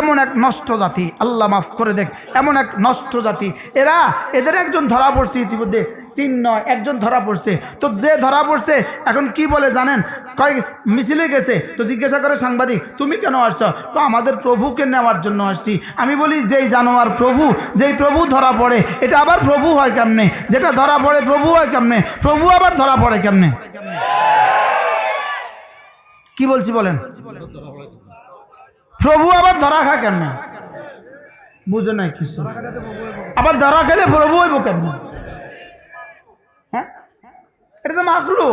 এমন এক নষ্ট জাতি, আল্লাহ মাফ করে দেখ, এমন এক নষ্ট জাতি। এরা এদের একজন ধরা পড়ছে ইতিমধ্যে, চিহ্ন একজন ধরা পড়ছে। তো যে ধরা পড়ছে, এখন কি বলে জানেন? কয়, মিছিলে গেছে। তো জিজ্ঞাসা করে সাংবাদিক, তুমি কেন আসছো? তো, আমাদের প্রভুকে নেওয়ার জন্য আসছি। আমি বলি, যেই জানোয়ার প্রভু, যেই প্রভু ধরা পড়ে, এটা আবার প্রভু হয় কেমনে? যেটা ধরা পড়ে প্রভু হয় কেমনে? প্রভু আবার ধরা পড়ে কেমনে? কি বলছি বলেন? প্রভু আবার ধরা খায় কেন বুঝে নাই কিছু। আবার ধরা খেলে প্রভু হইব কেন হ্যাঁ? এটা তো মাখলু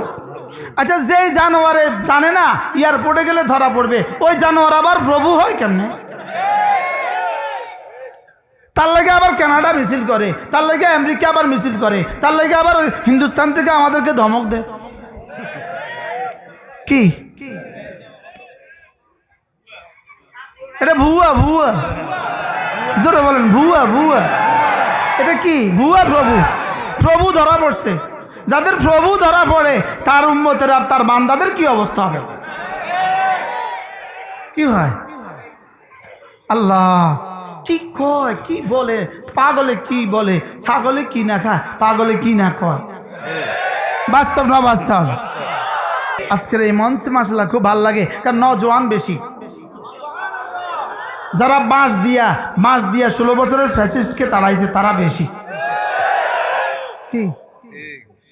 আচ্ছা যেই জানোয়ারে জানে না, এয়ারপোর্টে গেলে ধরা পড়বে, ওই জানোয়ার আবার প্রভু হয় কেমনে? তার লাগে আবার কানাডা মিছিল করে, তার লাগে আমেরিকা আবার মিছিল করে, তার লাগে আবার হিন্দুস্তান থেকে আমাদেরকে ধমক দেয়। কি? ভুয়া ভুয়া। জোরে বলেন, ভুয়া ভুয়া। এটা কি? ভুয়া প্রভু। প্রভু ধরা পড়ছে। যাদের প্রভু ধরা পড়ে, তার উম্মতের আর তার বান্দাদের কি অবস্থা হবে? কি হয়? আল্লাহ, কি কয়, কি বলে, পাগলে কি বলে, ছাগলে কি না খায়, পাগলে কি না কয়? বাস্তব না বাস্তব? আজকের এই মঞ্চে মাসাল্লাহ খুব ভালো লাগে, কারণ নজওয়ান বেশি। যারা বাঁশ দিয়া বাঁশ দিয়া ষোলো বছরের ফ্যাসিস্টকে তাড়াইছে তারা বেশি। কি?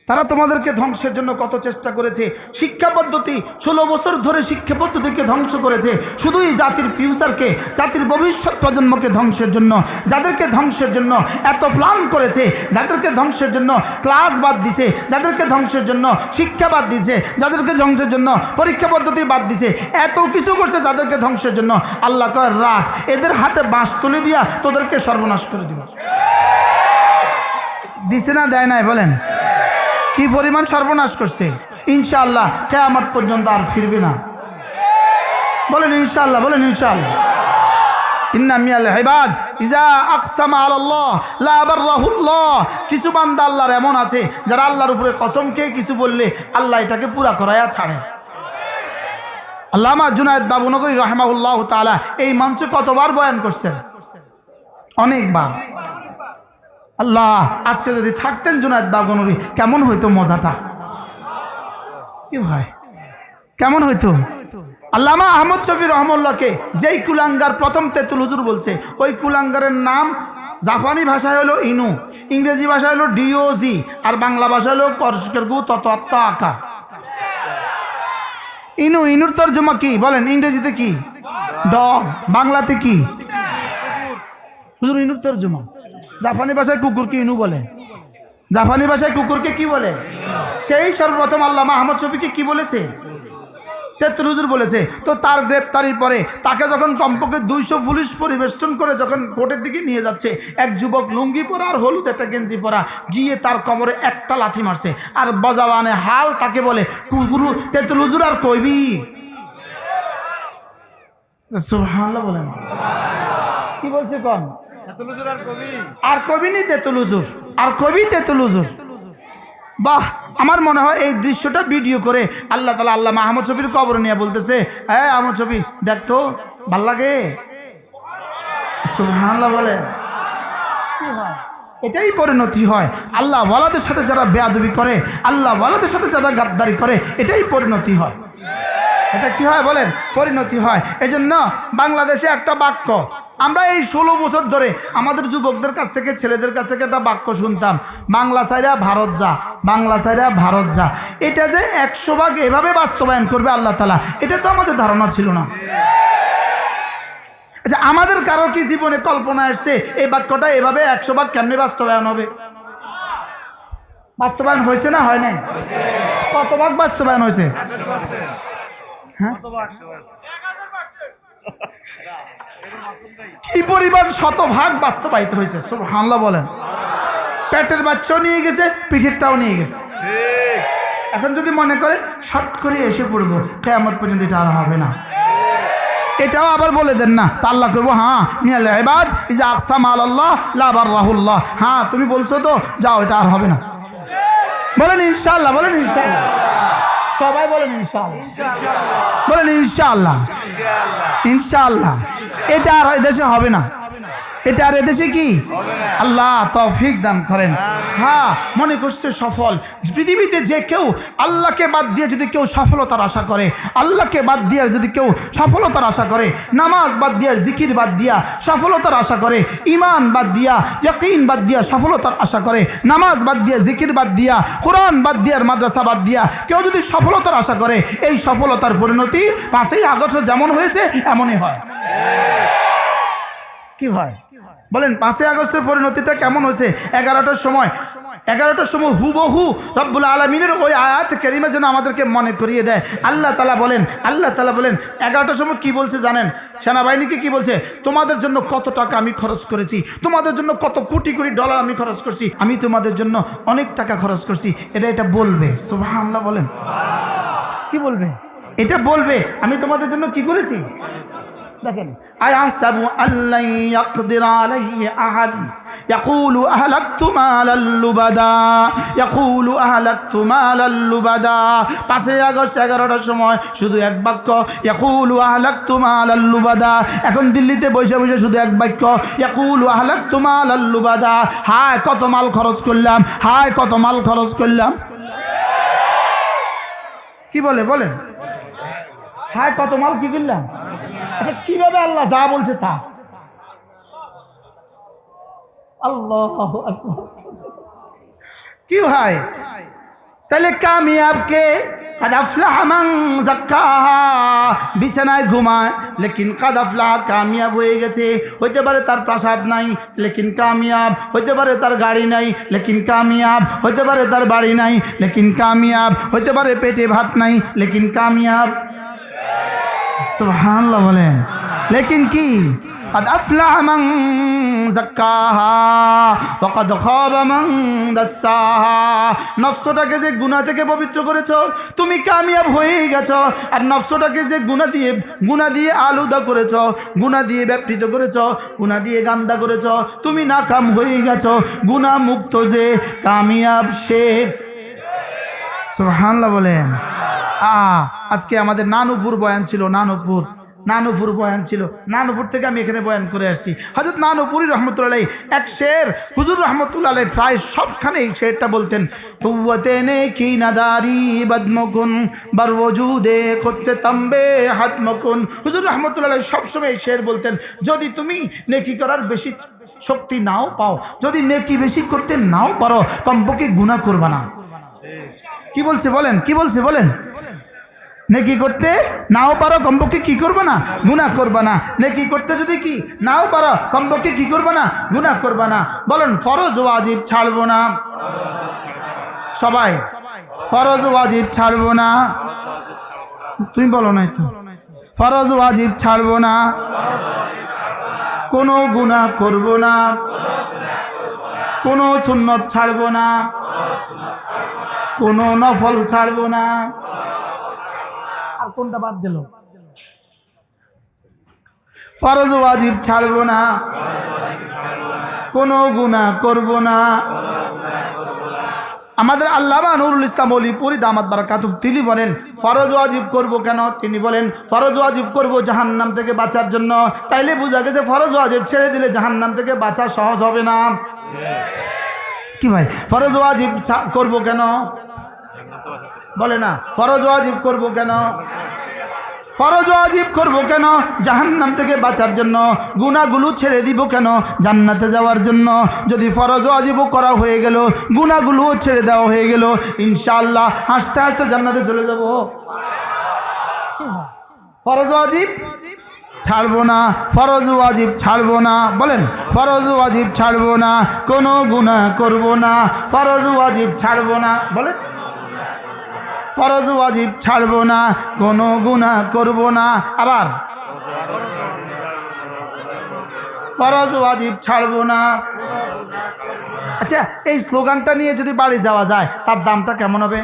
তারা তোমাদেরকে ধ্বংসের জন্য কত চেষ্টা করেছে? শিক্ষা পদ্ধতি, ষোলো বছর ধরে শিক্ষা পদ্ধতিকে ধ্বংস করেছে। শুধুই জাতির ফিউচারকে জাতির ভবিষ্যৎ প্রজন্মকে ধ্বংসের জন্য, যাদেরকে ধ্বংসের জন্য এত প্ল্যান করেছে, যাদেরকে ধ্বংসের জন্য ক্লাস বাদ দিছে, যাদেরকে ধ্বংসের জন্য শিক্ষা বাদ দিছে, যাদেরকে ধ্বংসের জন্য পরীক্ষা পদ্ধতি বাদ দিছে, এত কিছু করছে যাদেরকে ধ্বংসের জন্য। আল্লাহ কয়, রাখ, এদের হাতে বাঁশ তুলে দিয়া তোদেরকে সর্বনাশ করে দিব। দিছে না, দেয় নাই, বলেন। কি পরিমাণ সর্বনাশ করছে? ইনশাআল্লাহ, কেয়ামত পর্যন্ত আর ফিরবে না। বলেন ইনশাআল্লাহ বলেন ইনশাআল্লাহ। কিছু বান্দা আল্লাহর এমন আছে, যারা আল্লাহর উপরে কসম খেয়ে কিছু বললে আল্লাহ এটাকে পুরা করায়া ছাড়ে। আল্লামা জুনায়দ বাবুনগরী রহমাউল্লাহ তাআলা এই মঞ্চে কতবার বয়ান করছেন? অনেকবার। আল্লাহ, আজকে যদি থাকতেন জুনায়দ বাগনরি, কেমন হইতো মজাটা? কি ভাই? কেমন হইতো? আল্লামা আহমদ শফি রহমুল্লাহকে যেই কুলাঙ্গার প্রথম তেতুল হুজুর বলছে, ওই কুলাঙ্গারের নাম জাপানি ভাষায় হলো ইনু, ইংরেজি ভাষা হলো ডিওজি, আর বাংলা ভাষা হলো করস্কের গু তত আকা ইনু, ইনুর তর্জমা কি? বলেন, ইংরেজিতে কি? ডগ, বাংলাতে কি? হুজুর, ইনুর তর্জমা। জাপানি ভাষায় কুকুরকে ইনু বলে। জাপানি ভাষায় কুকুরকে কি বলে? সেই সর্বপ্রথম আল্লামা আহমদ শফিকে কি বলেছে? তেত্রুজুর বলেছে, তো তার গ্রেপ্তারির পরে তাকে যখন কমপক্ষে দুইশো পুলিশ পরিবেষ্টন করে যখন কোর্টের দিকে নিয়ে যাচ্ছে, এক যুবক লুঙ্গি পরা আর হলুদ একটা গেঞ্জি পরা, গিয়ে তার কমরে একটা লাথি মারছে। আর বজাবানে হাল তাকে বলে, কুকুরু তেতুলুজুর আর কইবি? বলেন। কি বলছে কন? আর কবি? নি তেতুলুজুর আর কবি তেতুলুজুর। বাহ আমার মনে হয় এই দৃশ্যটা ভিডিও করে আল্লাহ তালা আল্লাহ আহমদ ছবির কবর নিয়ে বলতেছে হ্যাঁ আহমদ ছবি দেখ তো ভালো লাগে? বলে। এটাই পরিণতি হয়। আল্লাহ ওয়ালাদের সাথে যারা বেয়াদবি করে আল্লাহ ওয়ালাদের সাথে যারা গাদ্দারি করে এটাই পরিণতি হয়। এটা কি হয় বলেন? পরিণতি হয়। এজন্য বাংলাদেশে একটা বাক্য আমরা এই ষোলো বছর ধরে আমাদের যুবকদের কাছ থেকে, ছেলেদের কাছ থেকে একটা বাক্য শুনতাম, বাংলা সাইরা ভারত যা, বাংলা সাইরা ভারত যা। এটা যে একশো ভাগ এভাবে বাস্তবায়ন করবে আল্লাহ তালা এটা তো আমাদের ধারণা ছিল না। আচ্ছা আমাদের কারও কি জীবনে কল্পনা এসছে, এই বাক্যটা এভাবে একশো ভাগ কেমনি বাস্তবায়ন হবে? বাস্তবায়ন হয়েছে না হয় নাই? কত ভাগ বাস্তবায়ন হয়েছে? হ্যাঁ? কি পরিমাণ শতভাগ বাস্তবায়িত হয়েছে হামলা বলেন। পেটের বাচ্চাও নিয়ে গেছে পিঠেরটাও নিয়ে গেছে। এখন যদি মনে করে শর্ট করে এসে পড়ব কেমন পর্যন্ত এটা আর হবে না। এটাও আবার বলে দেন না তা আল্লাহ করব হ্যাঁ মিয়াল এবাদ ইজা আকসাম আল্লাহ লাবার রাহুল্লাহ হ্যাঁ তুমি বলছো তো যাও এটা আর হবে না। বলেন ইনশাল্লাহ বলেন ইনশাল্লাহ সবাই বলেন ইনশাআল্লাহ। বলেন ইনশাআল্লাহ। ইনশাআল্লাহ। এটা আর দেশে হবে না। এটা আর এদেশে কি? আল্লাহ তৌফিক দান করেন। হ্যাঁ মনে করছে সফল। পৃথিবীতে যে কেউ আল্লাহকে বাদ দিয়ে যদি কেউ সফলতার আশা করে আল্লাহকে বাদ দিয়ে যদি কেউ সফলতার আশা করে নামাজ বাদ দিয়া জিকির বাদ দিয়া সফলতার আশা করে ইমান বাদ দিয়া ইয়াকিন বাদ দিয়া সফলতার আশা করে নামাজ বাদ দিয়া জিকির বাদ দিয়া কোরআন বাদ দিয়ার মাদ্রাসা বাদ দিয়া কেউ যদি সফলতার আশা করে এই সফলতার পরিণতি পাঁচই আগস্ট যেমন হয়েছে এমনই হয়। কি হয়? বলেন পাঁচই আগস্টের পরিণতিটা কেমন হয়েছে? এগারোটার সময়। এগারোটার সময় হুবহু রব্বুল আলমিনের ওই আয়াত কেরিমা যেন আমাদেরকে মনে করিয়ে দেয়। আল্লাহ তালা বলেন আল্লাহ তালা বলেন এগারোটার সময় কি বলছে জানেন? সেনাবাহিনীকে কি বলছে? তোমাদের জন্য কত টাকা আমি খরচ করেছি তোমাদের জন্য কত কোটি কোটি ডলার আমি খরচ করছি আমি তোমাদের জন্য অনেক টাকা খরচ করছি। এটা এটা বলবে সুবাহ আল্লাহ বলেন। কি বলবে? এটা বলবে আমি তোমাদের জন্য কি করেছি? আগস্ট, এগারোটার সময় শুধু এক বাক্য এখন দিল্লিতে বসে বসে শুধু এক বাক্য, ইয়াকুলু আহলাকতু মালাল লুবাদা। হায়, কত মাল খরচ করলাম, হায়, কত মাল খরচ করলাম। কি বলে, বলেন? হায়, কত মাল কি করলাম? আচ্ছা কীভাবে আল্লাহ যা বলছে তা। আল্লাহ কি হয় তাহলে হামাং জাক্কাহা বিছানায় ঘুমায়, লেকিন কাদাফলা কামিয়াব হয়ে গেছে। হইতে পারে তার প্রাসাদ নাই, লেকিন কামিয়াব। হইতে পারে তার গাড়ি নাই, লেকিন কামিয়াব। হইতে পারে তার বাড়ি নাই, লেকিন কামিয়াব। হইতে পারে পেটে ভাত নাই, লেকিন কামিয়াব। সুবহানাল্লাহ বলেন লেকিন কি قد أفلح من زكاها وقد خاب من دساها নফসটাকে যে গুনাহ থেকে পবিত্র করেছো তুমি কামিয়াব হয়ে গেছো আর নফসটাকে যে গুনাহ দিয়ে গুনাহ দিয়ে আলুদা করেছো গুনাহ দিয়ে ব্যাপৃত করেছো গুনাহ দিয়ে গান্দা করেছো তুমি নাকাম হয়ে গেছো গুনাহ মুক্ত যে কামিয়াব সে সুবহানাল্লাহ বলেন আ, আজকে আমাদের নানুপুর বয়ান ছিল, নানুপুর নানুপুর বয়ান ছিল। নানুপুর থেকে আমি এখানে বয়ান করে আসছি। হজরত নানুপুরি রহমতুল্লাহ এক শের, হুজুর রহমতুল্লাহ প্রায় সবখানে এই শেরটা বলতেন কুয়াতে নে কি নাদারি বদমকুন বার ওজুদে খুদসে তম্বে হাতমকুন। হুজুর রহমতুল্লাহ সবসময় এই শের বলতেন, যদি তুমি নেকি করার বেশি শক্তি নাও পাও, যদি নেকি বেশি করতে নাও পারো, কমপক্ষে গুণা করবা না। কি বলছে বলেন, কি বলছে বলেন? নেকি করতে? নাও পারো কমপক্ষে কি করবে না? গুনাহ করবা না। নেকি করতে যদি কি? নাও পারো কমপক্ষে কি করবে না? গুনাহ করবা না। বলেন, ফরজ ওয়াজিব ছাড়বো না। সবাই, ফরজ ওয়াজিব ছাড়বো না। তুমি বলো নাই তো। ফরজ ওয়াজিব ছাড়বো না। কোনো গুনাহ করব না। কোনো সুন্নত ছাড়বো না। কোনো নফল ছাড়বো না। কোনটা বাদ দিল? ফরজ ওয়াজিব ছাড়বো না। কোনো গুণা করব না। আমাদের আল্লামা নুরুল ইসলাম অলিপুরি দামাত বারাকাতুব তিনি বলেন, ফরজ ওয়াজিব করব কেন? তিনি বলেন, ফরজ ওয়াজিব করব জাহান্নাম থেকে বাঁচার জন্য। তাইলে বোঝা গেছে ফরজ ওয়াজিব ছেড়ে দিলে জাহান্নাম থেকে বাঁচা সহজ হবে না। কি ভাই? ফরজ ওয়াজিব করব কেন? বলে না, ফরজ ওয়াজিব করব কেন? ফরজ ওয়াজিব করব কেন? জাহান্নাম থেকে বাঁচার জন্য গুণাগুলো ছেড়ে দিব কেন? জান্নাতে যাওয়ার জন্য, যদি ফরজ ওয়াজিবও করা হয়ে গেল গুণাগুলোও ছেড়ে দেওয়া হয়ে গেল, ইনশাআল্লাহ হাসতে হাসতে জান্নাতে চলে যাব। ফরজ ওয়াজিব ছাড়বো না, ফরজ ওয়াজিব ছাড়বো না, বলেন, ফরজ ওয়াজিব ছাড়বো না, কোনো গুনাহ করব না, ফরজ ওয়াজিব ছাড়বো না, বলেন। ফরজ ওয়াজিব ছাড়বো না কোনো গুনাহ করব না। আবার ফরজ ওয়াজিব ছাড়বো না। আচ্ছা এই স্লোগানটা নিয়ে যদি বাড়ি যাওয়া যায় তার দামটা কেমন হবে?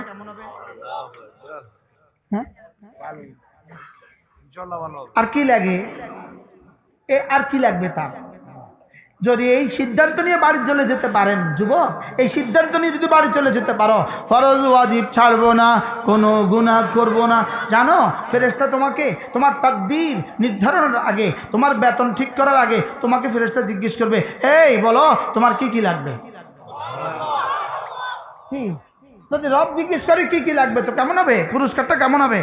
হ্যাঁ? আর কি লাগে? এ আর কি লাগবে তার? যদি এই সিদ্ধান্ত নিয়ে বাড়ি চলে যেতে পারেন, যুবক, এই সিদ্ধান্ত নিয়ে যদি বাড়ি চলে যেতে পারো, ফরজ ওয়াজিব ছাড়বো না, কোনো গুনাহ করব না। জানো ফেরেস্তা তোমাকে তোমার তাকদির নির্ধারণের আগে, তোমার বেতন ঠিক করার আগে তোমাকে ফেরেস্তা জিজ্ঞেস করবে এই বলো, তোমার কি কি লাগবে? যদি রব জিজ্ঞেস করে কি কি লাগবে, তো কেমন হবে? পুরস্কারটা কেমন হবে?